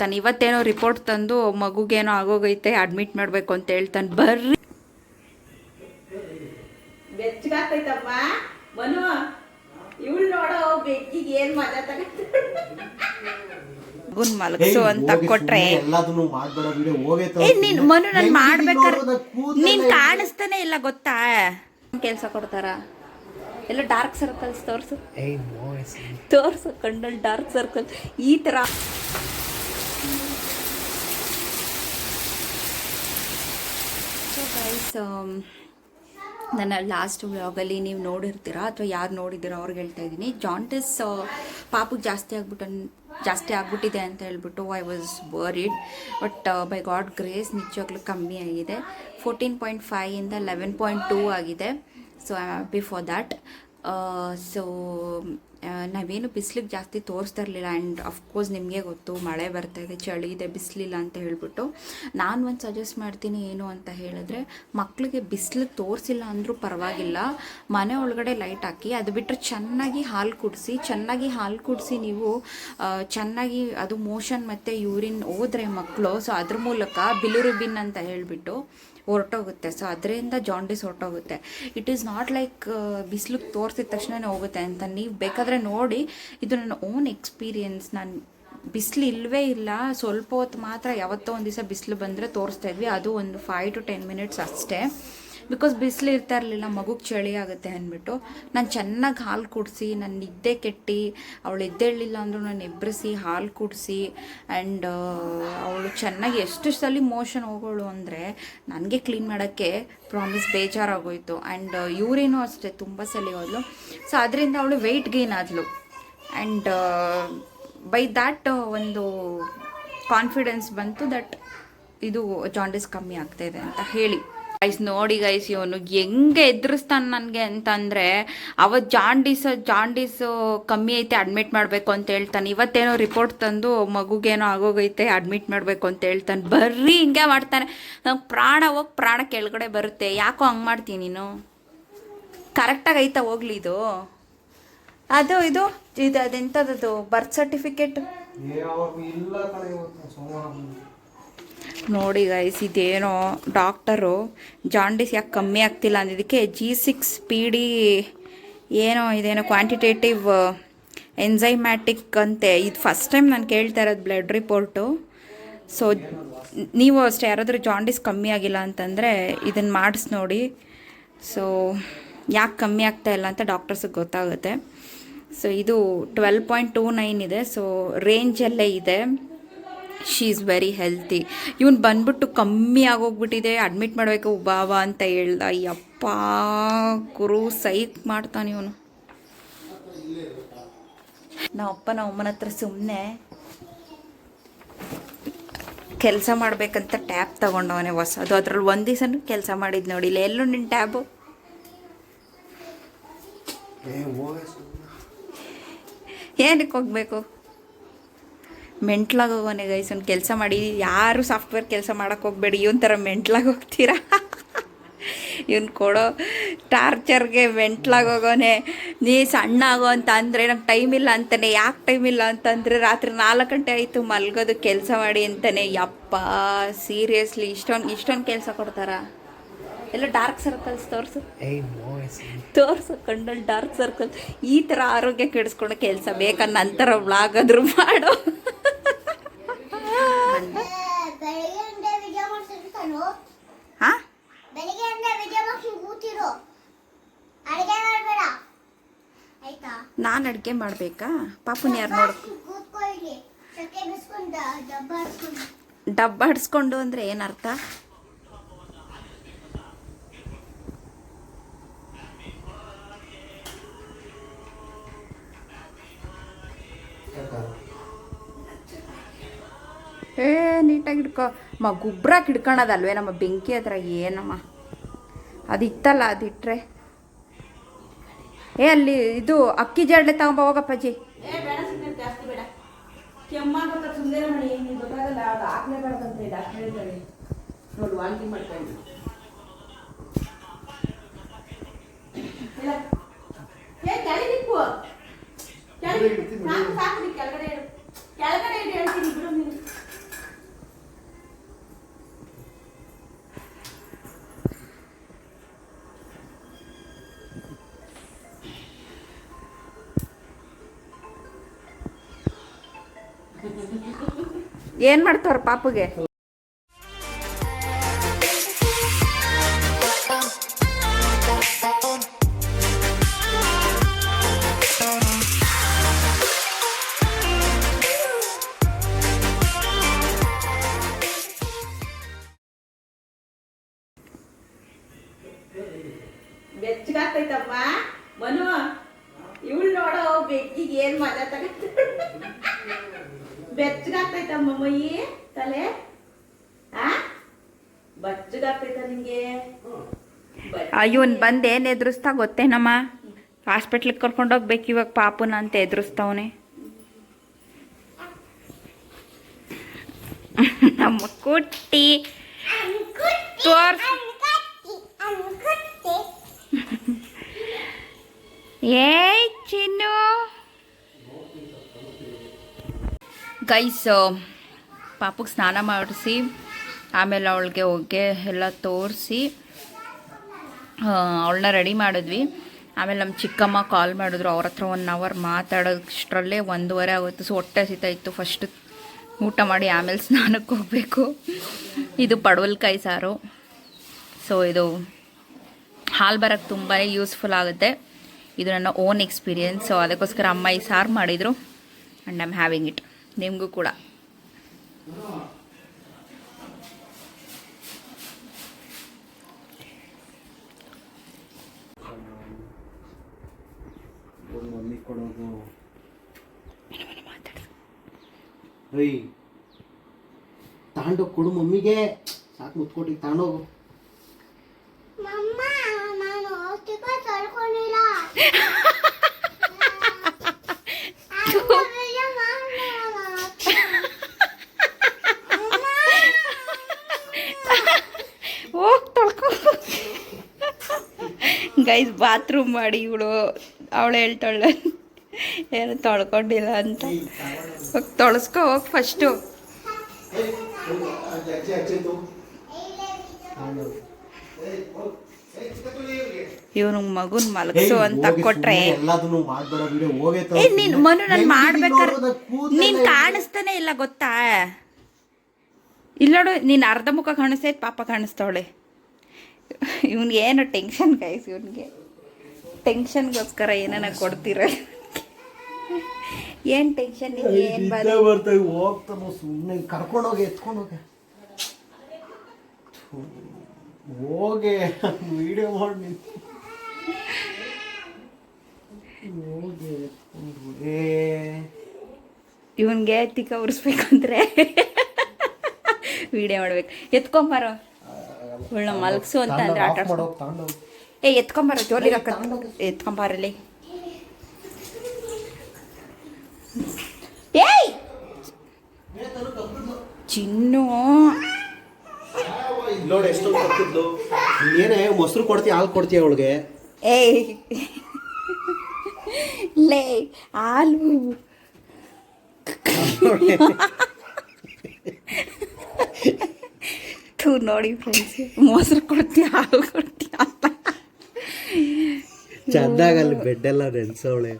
ತಾನು ಇವತ್ತೇನೋ ರಿಪೋರ್ಟ್ ತಂದು ಮಗುಗೇನೋ ಆಗೋಗೈತೆ ಅಡ್ಮಿಟ್ ಮಾಡಬೇಕು ಅಂತ ಹೇಳ್ತಾನೆ ಬರ್ರಿ. ಬೆಚ್ಚಗಾಗ್ತೈತಮ್ಮ. ಮನು ಇವಳು ನೋಡೋ ಬೆಕ್ಕಿಗೆ ಏನ್ ಮಜಾ ತಗತ್ತ ಮಗುನ್ ಮಲಗಿಸು ಅಂತ ಕೊಟ್ರೆ. ಏ ನೀನ್ ಮನು ನಾನು ಮಾಡ್ಬೇಕಾದ್ರೆ ನೀನ್ ಕಾಣಿಸ್ತಾನೆ ಇಲ್ಲ ಗೊತ್ತಾ? ಕೆಲಸ ಕೊಡ್ತಾರ? ಎಲ್ಲ ಡಾರ್ಕ್ ಸರ್ಕಲ್ಸ್ ತೋರ್ಸು. ತೋರ್ಸು ಕಣ್ಣಲ್ಲಿ ಡಾರ್ಕ್ ಸರ್ಕಲ್ ಈ ತರ ಸೊ ಗೈಸ್ ನನ್ನ ಲಾಸ್ಟ್ ವ್ಲಾಗಲ್ಲಿ ನೀವು ನೋಡಿರ್ತೀರಾ? ಅಥವಾ ಯಾರು ನೋಡಿದ್ದೀರಾ ಅವ್ರಿಗೆ ಹೇಳ್ತಾ ಇದ್ದೀನಿ. ಜಾಂಟಿಸ್ ಪಾಪಕ್ಕೆ ಜಾಸ್ತಿ ಆಗ್ಬಿಟ್ಟು ಜಾಸ್ತಿ ಆಗ್ಬಿಟ್ಟಿದೆ ಅಂತ ಹೇಳ್ಬಿಟ್ಟು I was worried but by God grace ನಿಜವಾಗ್ಲೂ ಕಮ್ಮಿ ಆಗಿದೆ. ಫೋರ್ಟೀನ್ ಪಾಯಿಂಟ್ ಫೈವಿಂದ ಲೆವೆನ್ ಪಾಯಿಂಟ್ ಟೂ ಆಗಿದೆ. So I am happy for that so ನಾವೇನು ಬಿಸಿಲಿಗೆ ಜಾಸ್ತಿ ತೋರಿಸ್ತಾ ಇರಲಿಲ್ಲ. ಆ್ಯಂಡ್ ಅಫ್ಕೋರ್ಸ್ ನಿಮಗೆ ಗೊತ್ತು, ಮಳೆ ಬರ್ತಾ ಇದೆ, ಚಳಿ ಇದೆ, ಬಿಸಿಲಿಲ್ಲ ಅಂತ ಹೇಳಿಬಿಟ್ಟು. ನಾನು ಒಂದು ಸಜೆಸ್ಟ್ ಮಾಡ್ತೀನಿ ಏನು ಅಂತ ಹೇಳಿದ್ರೆ ಮಕ್ಕಳಿಗೆ ಬಿಸಿಲಿಗೆ ತೋರಿಸಿಲ್ಲ ಅಂದರೂ ಪರವಾಗಿಲ್ಲ. ಮನೆ ಒಳಗಡೆ ಲೈಟ್ ಹಾಕಿ, ಅದು ಬಿಟ್ಟರೆ ಚೆನ್ನಾಗಿ ಹಾಲು ಕುಡಿಸಿ, ಚೆನ್ನಾಗಿ ಹಾಲು ಕುಡಿಸಿ ನೀವು ಚೆನ್ನಾಗಿ ಅದು ಮೋಷನ್ ಮತ್ತು ಯೂರಿನ್ ಹೋದ್ರೆ ಮಕ್ಕಳು ಸೊ ಅದ್ರ ಮೂಲಕ ಬಿಲುರುಬಿನ್ ಅಂತ ಹೇಳಿಬಿಟ್ಟು ಹೊರಟೋಗುತ್ತೆ. ಸೊ ಅದರಿಂದ ಜಾಂಡಿಸ್ ಹೊರಟೋಗುತ್ತೆ. ಇಟ್ ಈಸ್ ನಾಟ್ ಲೈಕ್ ಬಿಸಿಲಿಗೆ ತೋರಿಸಿದ ತಕ್ಷಣನೇ ಹೋಗುತ್ತೆ ಅಂತ. ನೀವು ಬೇಕಾದರೆ ನೋಡಿ, ಇದು ನನ್ನ ಓನ್ ಎಕ್ಸ್ಪೀರಿಯನ್ಸ್ ನಾನು ಬಿಸಿಲು ಇಲ್ಲವೇ ಇಲ್ಲ. ಸ್ವಲ್ಪ ಹೊತ್ತು ಮಾತ್ರ ಯಾವತ್ತೋ ಒಂದು ದಿವಸ ಬಿಸಿಲು ಬಂದರೆ ತೋರಿಸ್ತಾ ಇದ್ವಿ. ಅದು ಒಂದು ಫೈವ್ ಟು ಟೆನ್ ಮಿನಿಟ್ಸ್ ಅಷ್ಟೇ. ಬಿಕಾಸ್ ಬಿಸಿಲು ಇರ್ತಾ ಇರಲಿಲ್ಲ ಮಗುಗೆ ಚಳಿ ಆಗುತ್ತೆ ಅಂದ್ಬಿಟ್ಟು ನಾನು ಚೆನ್ನಾಗಿ ಹಾಲು ಕುಡಿಸಿ, ನಾನು ನಿದ್ದೆ ಕೆಟ್ಟು, ಅವಳು ಎದ್ದೇಳಲಿಲ್ಲ ಅಂದರೂ ನಾನು ಎಬ್ಬರಿಸಿ ಹಾಲು ಕುಡಿಸಿ ಆ್ಯಂಡ್ ಅವಳು ಚೆನ್ನಾಗಿ ಎಷ್ಟು ಸಲ ಮೋಷನ್ ಹೋಗೋಳು ಅಂದರೆ ನನಗೆ ಕ್ಲೀನ್ ಮಾಡೋಕ್ಕೆ ಪ್ರಾಮಿಸ್ ಬೇಜಾರಾಗೋಯಿತು ಆ್ಯಂಡ್ ಯೂರಿನೂ ಅಷ್ಟೇ ತುಂಬ ಸಲ ಹೋದ್ಲು. ಸೊ ಅದರಿಂದ ಅವಳು ವೆಯ್ಟ್ ಗೇನ್ ಆದಳು ಆ್ಯಂಡ್ ಬೈ ದ್ಯಾಟ್ ಒಂದು ಕಾನ್ಫಿಡೆನ್ಸ್ ಬಂತು ದಟ್ ಇದು ಜಾಂಡಿಸ್ ಕಮ್ಮಿ ಆಗ್ತಾ ಇದೆ ಅಂತ ಹೇಳಿ. ಗೈಸ್ ನೋಡಿ ಗೈಸ್ ಇವನು ಹೆಂಗೆ ಎದುರಿಸ್ತಾನೆ ನನಗೆ ಅಂತಂದರೆ ಅವತ್ತು ಜಾಂಡೀಸ್ ಜಾಂಡೀಸ್ ಕಮ್ಮಿ ಐತೆ ಅಡ್ಮಿಟ್ ಮಾಡಬೇಕು ಅಂತ ಹೇಳ್ತಾನೆ. ಇವತ್ತೇನೋ ರಿಪೋರ್ಟ್ ತಂದು ಮಗುಗೇನೋ ಆಗೋಗೈತೆ ಅಡ್ಮಿಟ್ ಮಾಡಬೇಕು ಅಂತ ಹೇಳ್ತಾನೆ. ಬರ್ರಿ ಹಿಂಗೆ ಮಾಡ್ತಾನೆ. ನಂಗೆ ಪ್ರಾಣ ಹೋಗಿ ಪ್ರಾಣ ಕೆಳಗಡೆ ಬರುತ್ತೆ. ಯಾಕೋ ಹಂಗೆ ಮಾಡ್ತೀನಿ ನೀನು? ಕರೆಕ್ಟಾಗಿ ಐತಾ ಹೋಗ್ಲಿ ಇದು. ಅದು, ಇದು ಇದು ಅದೆಂಥದ್ದು ಬರ್ತ್ ಸರ್ಟಿಫಿಕೇಟ್ ಇಲ್ಲ ಕಡೆ ಇವತ್ತು ಸೋಮವಾರ ಬಂದು. ನೋಡಿ ಗೈಸ್ ಇದೇನೋ ಡಾಕ್ಟರು ಜಾಂಡಿಸ್ ಯಾಕೆ ಕಮ್ಮಿ ಆಗ್ತಿಲ್ಲ ಅಂದಿದ್ದಕ್ಕೆ ಜಿ ಸಿಕ್ಸ್ ಪಿ ಡಿ ಏನೋ ಇದೇನೋ ಕ್ವಾಂಟಿಟೇಟಿವ್ ಎನ್ಝೈಮ್ಯಾಟಿಕ್ ಅಂತೆ. ಇದು ಫಸ್ಟ್ ಟೈಮ್ ನಾನು ಕೇಳ್ತಾ ಇರೋದು ಬ್ಲಡ್ ರಿಪೋರ್ಟು ಸೊ ನೀವು ಅಷ್ಟೇ ಯಾರಾದರೂ ಜಾಂಡಿಸ್ ಕಮ್ಮಿ ಆಗಿಲ್ಲ ಅಂತಂದರೆ ಇದನ್ನು ಮಾಡಿಸ್ ನೋಡಿ. ಸೊ ಯಾಕೆ ಕಮ್ಮಿ ಆಗ್ತಾ ಇಲ್ಲ ಅಂತ ಡಾಕ್ಟರ್ಸಿಗೆ ಗೊತ್ತಾಗುತ್ತೆ. ಸೊ ಇದು ಟ್ವೆಲ್ ಪಾಯಿಂಟ್ ಟೂ ನೈನ್ ಇದೆ. ಸೊ ರೇಂಜಲ್ಲೇ ಇದೆ. ಶೀ ಈಸ್ ವೆರಿ ಹೆಲ್ತಿ ಇವನು ಬಂದ್ಬಿಟ್ಟು ಕಮ್ಮಿ ಆಗೋಗ್ಬಿಟ್ಟಿದೆ. ಅಡ್ಮಿಟ್ ಮಾಡಬೇಕು. ಬಾವ ಅಂತ ಹೇಳ್ದ. ಯಪ್ಪ ಗುರು ಸೈಕ್ ಮಾಡ್ತಾನೆ ಇವನು. ನಮ್ಮ ಅಪ್ಪ ನಮ್ಮ ಅಮ್ಮನ ಹತ್ರ ಸುಮ್ಮನೆ ಕೆಲಸ ಮಾಡಬೇಕಂತ ಟ್ಯಾಬ್ ತಗೊಂಡವನೇ ಹೊಸದು ಅದ್ರಲ್ಲಿ ಒಂದು ದಿವಸ ಕೆಲಸ ಮಾಡಿದ್ದು ನೋಡಿಲ್ಲ ಎಲ್ಲೂ ನಿನ್ನ ಟ್ಯಾಬು. ಏನಕ್ಕೆ ಹೋಗ್ಬೇಕು? ಮೆಂಟ್ಲಾಗ ಹೋಗೋನೆ ಗೈಸ್ ಒಂದು ಕೆಲಸ ಮಾಡಿ ಯಾರು ಸಾಫ್ಟ್ವೇರ್ ಕೆಲಸ ಮಾಡೋಕೆ ಹೋಗ್ಬೇಡಿ ಇವನ್ ಥರ ಮೆಂಟ್ಲಾಗಿ ಹೋಗ್ತೀರಾ ಇವನು ಕೊಡೋ ಟಾರ್ಚರ್ಗೆ ಮೆಂಟ್ಲಾಗಿ ಹೋಗೋನೆ ನೀ ಸಣ್ಣ ಆಗೋ ಅಂತ ಅಂದರೆ ನಂಗೆ ಟೈಮ್ ಇಲ್ಲ ಅಂತಾನೆ ಯಾಕೆ ಟೈಮ್ ಇಲ್ಲ ಅಂತಂದರೆ ರಾತ್ರಿ ನಾಲ್ಕು ಗಂಟೆ ಆಯಿತು ಮಲ್ಗೋದು ಕೆಲಸ ಮಾಡಿ ಅಂತಾನೆ. ಯಪ್ಪ ಸೀರಿಯಸ್ಲಿ ಇಷ್ಟೊಂದು ಇಷ್ಟೊಂದು ಕೆಲಸ ಕೊಡ್ತಾರಾ? ಎಲ್ಲ ಡಾರ್ಕ್ ಸರ್ಕಲ್ಸ್ ತೋರಿಸು. ತೋರಿಸು ಕಣ್ಣಲ್ಲಿ ಡಾರ್ಕ್ ಸರ್ಕಲ್ ಈ ಥರ ಆರೋಗ್ಯ ಕೆಡಿಸ್ಕೊಂಡು ಕೆಲಸ ಬೇಕಾ ನಂತರ ಬ್ಲಾಗ್ ಆದರೂ ಮಾಡು. ಹಾಂ? ನಾನು ಅಡುಗೆ ಮಾಡಬೇಕಾ? ಪಾಪುನ ಯಾರು ನೋಡ ಡಬ್ಬ ಹಡ್ಸ್ಕೊಂಡು ಅಂದರೆ ಏನರ್ಥ ಏ ನೀಟಾಗಿ ಹಿಡ್ಕೊ ಮ ಗುಬ್ರಾಕ್ ಹಿಡ್ಕೊಳೋದಲ್ವೇ ನಮ್ಮ ಬೆಂಕಿ ಹತ್ರ? ಏನಮ್ಮ? ಅದಿತ್ತಲ್ಲ ಅದಿಟ್ರೆ. ಏ ಅಲ್ಲಿ ಇದು ಅಕ್ಕಿ ಜಡ್ಲೆ ತಗೊಂಬ ಹೋಗಪ್ಪಾಜಿ ಏ ಬೇಡ ಸುಮ್ಮನೆ ಜಾಸ್ತಿ ಏನು ಮಾಡ್ತಾವ್ರ ಪಾಪುಗೆ? ಬೆಚ್ಚಗಾಗ್ತೈತಮ್ಮ ಮನು ಇವಳು ನೋಡೋ ಬೆಕ್ಕಿಗೆ ಏನ್ ಮಜಾ ತಗತ್ತ ಬೆಚ್ಚಗಾಗ್ತೈತಮ್ಮ ಮೈಯಿ ತಲೆ? ಆ? ಬಚ್ಚಗಾಗ್ತೈತ ನಿಂಗೆ? ಇವನ್ ಬಂದು ಏನು ಎದುರಿಸ್ತಾ ಗೊತ್ತೇನಮ್ಮ? ಹಾಸ್ಪಿಟ್ಲಿಗೆ ಕರ್ಕೊಂಡೋಗ್ಬೇಕು ಇವಾಗ ಪಾಪುನ ಅಂತ ಎದುರಿಸ್ತಾವನೆ. ನಮ್ಮ ಕುಟ್ಟಿ. ತೋರ್ಸ್. ಏ ಚಿನ್ನು. ಗೈಸ್ ಪಾಪುಗೆ ಸ್ನಾನ ಮಾಡಿಸಿ, ಆಮೇಲೆ ಅವಳಿಗೆ ಹೊಗೆ ಎಲ್ಲ ತೋರಿಸಿ ಅವಳನ್ನ ರೆಡಿ ಮಾಡಿದ್ವಿ. ಆಮೇಲೆ ನಮ್ಮ ಚಿಕ್ಕಮ್ಮ ಕಾಲ್ ಮಾಡಿದ್ರು, ಅವ್ರ ಹತ್ರ ಒನ್ ಅವರ್ ಮಾತಾಡೋಷ್ಟರಲ್ಲೇ ಒಂದೂವರೆ ಆಗುತ್ತೆ ಸೊ ಹೊಟ್ಟೆ ಸಿತ ಇತ್ತು. ಫಸ್ಟ್ ಊಟ ಮಾಡಿ ಆಮೇಲೆ ಸ್ನಾನಕ್ಕೆ ಹೋಗಬೇಕು. ಇದು ಪಡವಲ್ಕಾಯಿ ಸಾರು. ಸೊ ಇದು ಹಾಲು ಬರೋಕ್ಕೆ ತುಂಬಾ ಯೂಸ್ಫುಲ್ ಆಗುತ್ತೆ. ಇದು ನನ್ನ ಓನ್ ಎಕ್ಸ್ಪೀರಿಯನ್ಸ್ ಸೊ ಅದಕ್ಕೋಸ್ಕರ ಅಮ್ಮ ಈ ಸಾರು ಮಾಡಿದರು ಆ್ಯಂಡ್ ಐಮ್ ಹ್ಯಾವಿಂಗ್ ಇಟ್ ನಿಮಗೂ ಕೂಡ. ತಾಂಡೋಗಿ ಕೊಡು ಮಮ್ಮಿಗೆ. ಸಾಕು ಮುತ್ಕೊಟ್ಟಿ ತಾಂಡೋಗು. ಮಮ್ಮ ನಾನು ಔಷಧಿಕ ತೊಳ್ಕೊಂಡಿಲ್ಲ ಹೋಗಿ ತೊಳ್ಕೊ ಗೈಸ್ ಬಾತ್ರೂಮ್ ಮಾಡಿ ಇವಳು. ಅವಳು ಹೇಳ್ತಾಳೆ ಏನು ತೊಳ್ಕೊಂಡಿಲ್ಲ ಅಂತ. ಹೋಗಿ ತೊಳಸ್ಕೊ ಹೋಗಿ ಫಸ್ಟು ಇವನು ಮಗುನ್ ಮಲಗಿಸು ಅಂತ ಕೊಟ್ರೆ. ನೀನ್ ಮನು ನಾನು ಮಾಡ್ಬೇಕಾದ್ರೆ ನೀನ್ ಕಾಣಿಸ್ತಾನೆ ಇಲ್ಲ ಗೊತ್ತಾ? ಇಲ್ಲ ನೋಡು ನೀನ್ ಅರ್ಧ ಮುಖ ಕಾಣಿಸ್ತೈತೆ ಪಾಪ ಕಾಣಿಸ್ತಾವಳೆ. ಇವ್ನಿಗೆ ಏನು ಟೆನ್ಷನ್ ಗೈಸ್ ಇವನಿಗೆ. ಟೆನ್ಷನ್ಗೋಸ್ಕರ ಏನನ್ನ ಕೊಡ್ತೀರ ಏನು ಟೆನ್ಷನ್ ಏನು ಬರ ಬರ್ತಾವೆ ಹೋಗ್ತಾನು ಸುಮ್ಮನೆ ಕರ್ಕೊಂಡೋಗಿ ಎತ್ಕೊಂಡೋಗೆ ಹೋಗೆ. ವಿಡಿಯೋ ಮಾಡಿ ಹೋಗಿ ಎತ್ಕೊಂಡು ಇವನ್ಗೆ ತಿಕ್ಕ ಉರಿಸ್ಬೇಕು ಅಂದ್ರೆ ವಿಡಿಯೋ ಮಾಡ್ಬೇಕು. ಎತ್ಕೊಂಬಾರೋ. ಇವಳನ್ನ ಮಲಗಿಸು ಅಂತ ಅಂದ್ರೆ ಆಟ ಏ ಎತ್ಕೊಂಬಾರ ಜೋಲಿ ಎತ್ಕೊಂಬಾರಲ್ಲಿ. ಏಯ್! ಚಿನ್ನು. ನೋಡಿ ಎಷ್ಟು ತಪ್ಪಿದ್ಲು. ಏನೇ ಮೊಸರು ಕೊಡ್ತೀಯ ಹಾಲು ಕೊಡ್ತೀಯ ಅವಳಿಗೆ? ಏಯ್. ಲೇ ಹಾಲು. ಥೂ ನೋಡಿ ಫ್ರೆಂಡ್ಸ್ ಮೊಸರು ಕೊಡ್ತೀಯ ಹಾಲು ಕೊಡ್ತೀಯ ಅಂತ. ಚಂದಾಗ ಅಲ್ಲಿ ಬೆಡ್ ಎಲ್ಲ ನೆನ್ಸವಳೆ.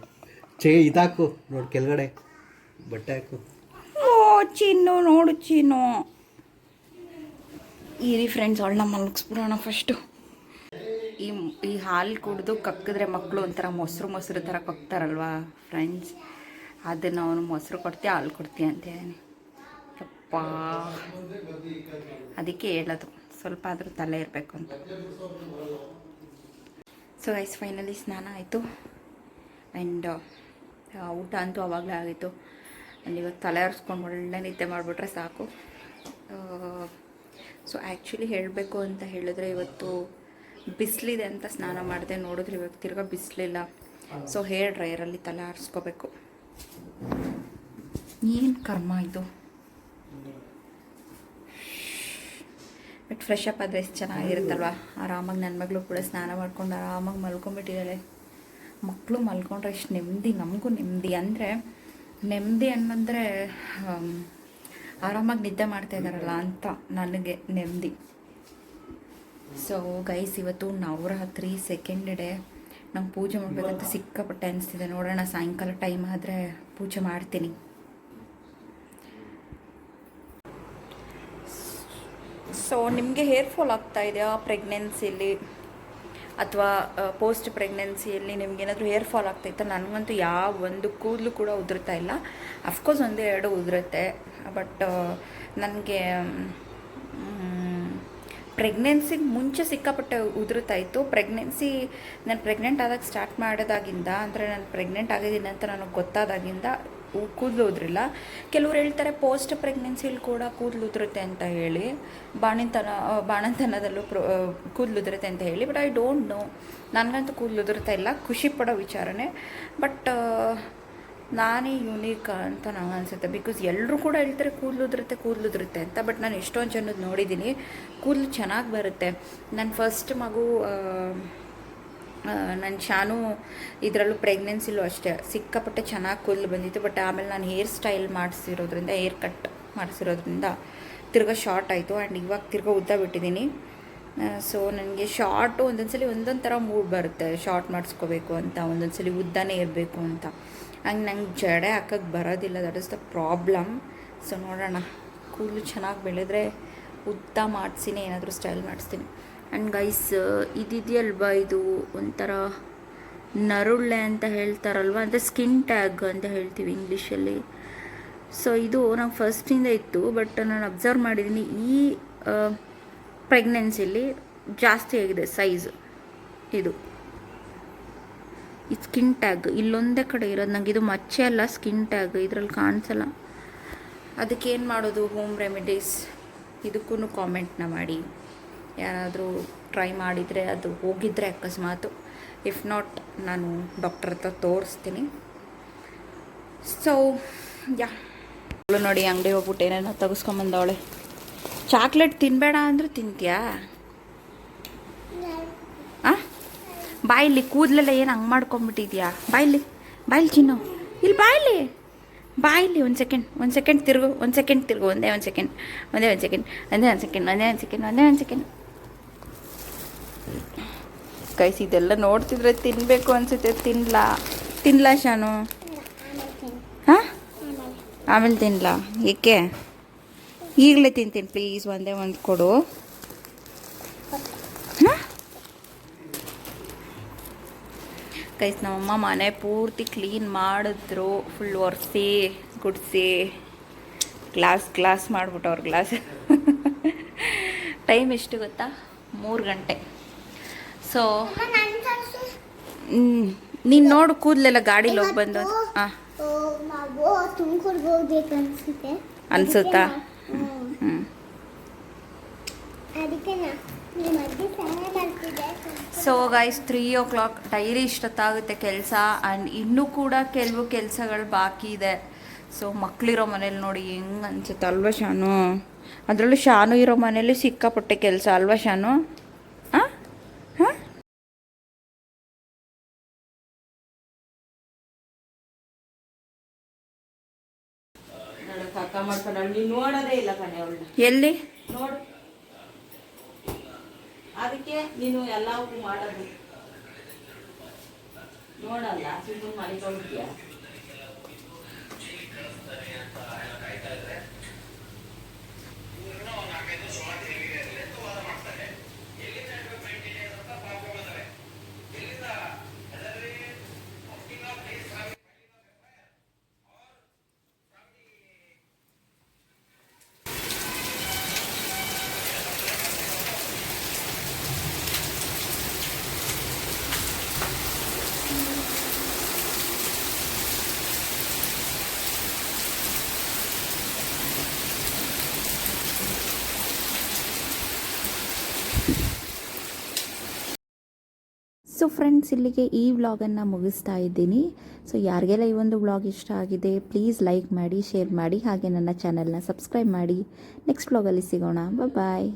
ಚೇ ಇದಾಕು ನೋಡಿ ಕೆಳಗಡೆ. ಬಟ್ಟೆ ಹಾಕು. ಓ ಚಿನ್ನು ನೋಡು ಚಿನ್ನು ಇರಿ ಫ್ರೆಂಡ್ಸ್ ಅವಳನ್ನ ಮಲಗಿಸ್ಬಿಡೋಣ ಫಸ್ಟು ಈ ಈ ಹಾಲು ಕುಡಿದು ಕಕ್ಕಿದ್ರೆ ಮಕ್ಕಳು ಒಂಥರ ಮೊಸರು ಮೊಸರು ಥರ ಕಕ್ತಾರಲ್ವಾ ಫ್ರೆಂಡ್ಸ್ ಅದನ್ನು ಅವನು ಮೊಸರು ಕೊಡ್ತೀಯ ಹಾಲು ಕೊಡ್ತೀಯ ಅಂತ ಅದಕ್ಕೆ ಹೇಳೋದು. ಸ್ವಲ್ಪ ಆದರೂ ತಲೆ ಇರಬೇಕು ಅಂತ. ಸೊ ಐಸ್ ಫೈನಲಿ ಸ್ನಾನ ಆಯಿತು. ಆ್ಯಂಡ್ ಊಟ ಅಂತೂ ಆವಾಗಲೇ ಆಗಿತ್ತು. ಆ್ಯಂಡ್ ಇವಾಗ ತಲೆ ಹರಿಸ್ಕೊಂಡು ಒಳ್ಳೆ ನಿದ್ದೆ ಮಾಡಿಬಿಟ್ರೆ ಸಾಕು. ಸೊ ಆ್ಯಕ್ಚುಲಿ ಹೇಳಬೇಕು ಅಂತ ಹೇಳಿದ್ರೆ ಇವತ್ತು ಬಿಸಿಲಿದೆ ಅಂತ ಸ್ನಾನ ಮಾಡಿದೆ. ನೋಡಿದ್ರೆ ಇವಾಗ ತಿರ್ಗಾ ಬಿಸಿಲಿಲ್ಲ. ಸೊ ಹೇರ್ ಡ್ರೈಯರಲ್ಲಿ ತಲೆ ಆರಿಸ್ಕೋಬೇಕು. ಏನು ಕರ್ಮ ಇದು? ಬಟ್ ಫ್ರೆಶ್ ಅಪ್ ಆದರೆ ಎಷ್ಟು ಚೆನ್ನಾಗಿರುತ್ತಲ್ವ? ಆರಾಮಾಗಿ ನನ್ನ ಮಗಳು ಕೂಡ ಸ್ನಾನ ಮಾಡ್ಕೊಂಡು ಆರಾಮಾಗಿ ಮಲ್ಕೊಂಡ್ಬಿಟ್ಟಿದ್ದಾಳೆ ಮಕ್ಕಳು ಮಲ್ಕೊಂಡ್ರೆ ಎಷ್ಟು ನೆಮ್ಮದಿ, ನಮಗೂ ನೆಮ್ಮದಿ. ಅಂದರೆ ನೆಮ್ಮದಿ ಅನ್ನಂದರೆ ಆರಾಮಾಗಿ ನಿದ್ದೆ ಮಾಡ್ತಾ ಇದ್ದಾರಲ್ಲ ಅಂತ ನನಗೆ ನೆಮ್ಮದಿ. ಸೊ ಗೈಸ್ ಇವತ್ತು ನವರಾತ್ರಿ ಸೆಕೆಂಡ್ ಡೇ ನಂಗೆ ಪೂಜೆ ಮಾಡಬೇಕಂತ ಸಿಕ್ಕಾಪಟ್ಟೆ ಅನಿಸ್ತಿದೆ. ನೋಡೋಣ ಸಾಯಂಕಾಲ ಟೈಮ್ ಆದರೆ ಪೂಜೆ ಮಾಡ್ತೀನಿ. ಸೊ ನಿಮಗೆ ಹೇರ್ ಫಾಲ್ ಆಗ್ತಾ ಇದೆಯಾ ಪ್ರೆಗ್ನೆನ್ಸಿಲಿ ಅಥವಾ ಪೋಸ್ಟ್ ಪ್ರೆಗ್ನೆನ್ಸಿಯಲ್ಲಿ ನಿಮ್ಗೆ ಏನಾದರೂ ಹೇರ್ ಫಾಲ್ ಆಗ್ತೈತೆ ನನಗಂತೂ ಯಾವ ಒಂದು ಕೂದಲು ಕೂಡ ಉದುರ್ತಾ ಇಲ್ಲ. ಅಫ್ಕೋರ್ಸ್ ಒಂದು ಎರಡು ಉದುರುತ್ತೆ. ಬಟ್ ನನಗೆ ಪ್ರೆಗ್ನೆನ್ಸಿಗೆ ಮುಂಚೆ ಸಿಕ್ಕಾಪಟ್ಟೆ ಉದುರುತ್ತಾ ಇತ್ತು. ಪ್ರೆಗ್ನೆನ್ಸಿ ನಾನು ಪ್ರೆಗ್ನೆಂಟ್ ಆದಾಗ ಸ್ಟಾರ್ಟ್ ಮಾಡೋದಾಗಿಂದ, ಅಂದರೆ ನಾನು ಪ್ರೆಗ್ನೆಂಟ್ ಆಗಿದ್ದೀನಿ ಅಂತ ನನಗೆ ಗೊತ್ತಾದಾಗಿಂದ ಕೂದಲು ಉದ್ರಿಲ್ಲ ಕೆಲವ್ರು ಹೇಳ್ತಾರೆ ಪೋಸ್ಟ್ ಪ್ರೆಗ್ನೆನ್ಸಿಲಿ ಕೂಡ ಕೂದಲು ಉದುರುತ್ತೆ ಅಂತ ಹೇಳಿ. ಬಾಣಿತನ ಬಾಣಂತನದಲ್ಲೂ ಪ್ರೊ ಕೂದಲು ಉದುರುತ್ತೆ ಅಂತ ಹೇಳಿ. ಬಟ್ ಐ ಡೋಂಟ್ ನೋ ನನಗಂತೂ ಕೂದಲು ಉದುರ್ತಾ ಇಲ್ಲ. ಖುಷಿ ಪಡೋ ವಿಚಾರನೇ. ಬಟ್ ನಾನೇ ಯುನೀಕ್ ಅಂತ ನಂಗೆ ಅನಿಸುತ್ತೆ. ಬಿಕಾಸ್ ಎಲ್ಲರೂ ಕೂಡ ಹೇಳ್ತಾರೆ ಕೂದಲು ಉದುರುತ್ತೆ ಕೂದಲು ಉದುರುತ್ತೆ ಅಂತ. ಬಟ್ ನಾನು ಎಷ್ಟೊಂದು ಜನದ್ದು ನೋಡಿದ್ದೀನಿ ಕೂದಲು ಚೆನ್ನಾಗಿ ಬರುತ್ತೆ. ನನ್ನ ಫಸ್ಟ್ ಮಗು ನನ್ನ ಶಾನು ಇದರಲ್ಲೂ ಪ್ರೆಗ್ನೆನ್ಸಿಲೂ ಅಷ್ಟೇ. ಸಿಕ್ಕಾಪಟ್ಟೆ ಚೆನ್ನಾಗಿ ಕೂದಲು ಬಂದಿತ್ತು ಬಟ್ ಆಮೇಲೆ ನಾನು ಹೇರ್ ಸ್ಟೈಲ್ ಮಾಡಿಸಿರೋದ್ರಿಂದ ಹೇರ್ ಕಟ್ ಮಾಡಿಸಿರೋದ್ರಿಂದ ತಿರ್ಗಾ ಶಾರ್ಟ್ ಆಯಿತು. ಆ್ಯಂಡ್ ಇವಾಗ ತಿರ್ಗಾ ಉದ್ದ ಬಿಟ್ಟಿದ್ದೀನಿ ಸೊ ನನಗೆ ಶಾರ್ಟು ಒಂದೊಂದ್ಸಲಿ ಒಂದೊಂದು ಥರ ಮೂಡ್ ಬರುತ್ತೆ. ಶಾರ್ಟ್ ಮಾಡಿಸ್ಕೋಬೇಕು ಅಂತ, ಒಂದೊಂದ್ಸಲಿ ಉದ್ದನೇ ಇರಬೇಕು ಅಂತ. ಹಂಗೆ ನಂಗೆ ಜಡೆ ಹಾಕಕ್ಕೆ ಬರೋದಿಲ್ಲ. That is the problem so ನೋಡೋಣ. ಕೂದಲು ಚೆನ್ನಾಗಿ ಬೆಳೆದ್ರೆ ಉದ್ದ ಮಾಡಿಸಿನೇ ಏನಾದರೂ ಸ್ಟೈಲ್ ಮಾಡಿಸ್ತೀನಿ. ಆ್ಯಂಡ್ ಗೈಸ್ ಇದಿದೆಯಲ್ವಾ ಇದು ಒಂಥರ ನರುಳ್ಳೆ ಅಂತ ಹೇಳ್ತಾರಲ್ವ? ಅಂದರೆ ಸ್ಕಿನ್ ಟ್ಯಾಗ್ ಅಂತ ಹೇಳ್ತೀವಿ ಇಂಗ್ಲೀಷಲ್ಲಿ. ಸೊ ಇದು ನಂಗೆ ಫಸ್ಟಿಂದ ಇತ್ತು ಬಟ್ ನಾನು ಅಬ್ಸರ್ವ್ ಮಾಡಿದ್ದೀನಿ ಈ ಪ್ರೆಗ್ನೆನ್ಸಿಲಿ ಜಾಸ್ತಿ ಆಗಿದೆ ಸೈಜ್ ಇದು. ಈ ಸ್ಕಿನ್ ಟ್ಯಾಗ್ ಇಲ್ಲೊಂದೇ ಕಡೆ ಇರೋದು, ನಂಗೆ ಇದು ಮಚ್ಚೆ ಅಲ್ಲ ಸ್ಕಿನ್ ಟ್ಯಾಗ್ ಇದರಲ್ಲಿ ಕಾಣಿಸಲ್ಲ. ಅದಕ್ಕೆ ಏನು ಮಾಡೋದು ಹೋಮ್ ರೆಮಿಡೀಸ್ ಇದಕ್ಕೂ ಕಾಮೆಂಟ್ನ ಮಾಡಿ. ಯಾರಾದರೂ ಟ್ರೈ ಮಾಡಿದರೆ ಅದು ಹೋಗಿದ್ರೆ ಅಕಸ್ಮಾತು. ಇಫ್ ನಾಟ್ ನಾನು ಡಾಕ್ಟರ್ ಹತ್ರ ತೋರಿಸ್ತೀನಿ. ಸೊ ಯಾ ಅವಳು ನೋಡಿ ಅಂಗಡಿ ಹೋಗ್ಬಿಟ್ಟು ಏನೇನೋ ತೆಗೆಸ್ಕೊಂಬಂದವಳೆ ಚಾಕ್ಲೇಟ್ ತಿನ್ನಬೇಡ ಅಂದ್ರೆ ತಿಂತೀಯಾ? ಹಾಂ ಬಾಯಿಲಿ ಕೂದಲೆಲ್ಲ ಏನು ಹಂಗೆ ಮಾಡ್ಕೊಂಬಿಟ್ಟಿದ್ಯಾ ಬಾಯಿಲಿ ಬಾಯಿಲಿ ಚಿನ್ನು. ಇಲ್ಲಿ ಬಾಯಿಲಿ ಬಾಯಿಲಿ ಒಂದು ಸೆಕೆಂಡ್ ಒಂದು ಸೆಕೆಂಡ್ ತಿರುಗು, ಒಂದು ಸೆಕೆಂಡ್ ತಿರುಗು. ಒಂದೇ ಒಂದು ಸೆಕೆಂಡ್ ಒಂದೇ ಒಂದು ಸೆಕೆಂಡ್ ಒಂದೇ ಒಂದು ಸೆಕೆಂಡ್ ಒಂದೇ ಒಂದು ಸೆಕೆಂಡ್ ಒಂದೇ ಒಂದು ಸೆಕೆಂಡ್ ಕೈಸಿ ಇದೆಲ್ಲ ನೋಡ್ತಿದ್ರೆ ತಿನ್ನಬೇಕು ಅನ್ಸುತ್ತೆ. ತಿನ್ಲಾ. ತಿನ್ಲಾ ಶಾನು? ಹಾಂ? ಆಮೇಲೆ ತಿನ್ಲಾ. ಏಕೆ? ಈಗಲೇ ತಿಂತೀನಿ. ಪ್ಲೀಸ್, ಒಂದೇ ಒಂದು ಕೊಡು. ಕೈಸ್ ನಮ್ಮಮ್ಮ ಮನೆ ಪೂರ್ತಿ ಕ್ಲೀನ್ ಮಾಡಿದ್ರು. ಫುಲ್ ಒರೆಸಿ, ಗುಡಿಸಿ, ಗ್ಲಾಸ್ ಗ್ಲಾಸ್ ಮಾಡಿಬಿಟ್ಟವ್ರು, ಗ್ಲಾಸ್. ಟೈಮ್ ಎಷ್ಟು ಗೊತ್ತಾ? ಮೂರು ಗಂಟೆ. ಸೊ ನೀನ್ ನೋಡು ಕೂದಲೆಲ್ಲ ಗಾಡೀಲಿ ಹೋಗಿ ಬಂದು. ಹಾಂ ತುಮಕೂರ್ಗೆ ಹೋಗ್ಬೇಕು ಅನ್ಸುತ್ತೆ. So guys three o'clock dairy ಇಷ್ಟೊತ್ತಾಗುತ್ತೆ ಕೆಲಸ ಆ್ಯಂಡ್ ಇನ್ನೂ ಕೂಡ ಕೆಲವು ಕೆಲಸಗಳು ಬಾಕಿ ಇದೆ. ಸೊ ಮಕ್ಕಳಿರೋ ಮನೇಲಿ ನೋಡಿ ಹೆಂಗೆ ಅನ್ಸುತ್ತೆ ಅಲ್ವಾ ಶಾನು? ಅದರಲ್ಲೂ ಶಾನು ಇರೋ ಮನೇಲಿ ಸಿಕ್ಕಾಪಟ್ಟೆ ಕೆಲಸ ಅಲ್ವಾ ಶಾನು? ನೀನು ನೋಡೋದೇ ಇಲ್ಲ ಕಣೆ ಅವಳನ್ನ. ಎಲ್ಲಿ? ನೋಡು. ಅದಕ್ಕೆ ನೀನು ಎಲ್ಲವೂ ಮಾಡೋದು. ನೋಡಲ್ಲ ಸುಮ್ಮನೆ ಮಾಡಿಕೊಂಡ್ಬಿಟ್ಯ ಫ್ರೆಂಡ್ಸ್ ಇಲ್ಲಿಗೆ ಈ ವ್ಲಾಗನ್ನು ಮುಗಿಸ್ತಾ ಇದ್ದೀನಿ. ಸೊ ಯಾರಿಗೆಲ್ಲ ಈ ಒಂದು ವ್ಲಾಗ್ ಇಷ್ಟ ಆಗಿದೆ ಪ್ಲೀಸ್ ಲೈಕ್ ಮಾಡಿ ಶೇರ್ ಮಾಡಿ, ಹಾಗೆ ನನ್ನ ಚಾನಲ್ನ ಸಬ್ಸ್ಕ್ರೈಬ್ ಮಾಡಿ. ನೆಕ್ಸ್ಟ್ ವ್ಲಾಗಲ್ಲಿ ಸಿಗೋಣ. ಬಾಯ್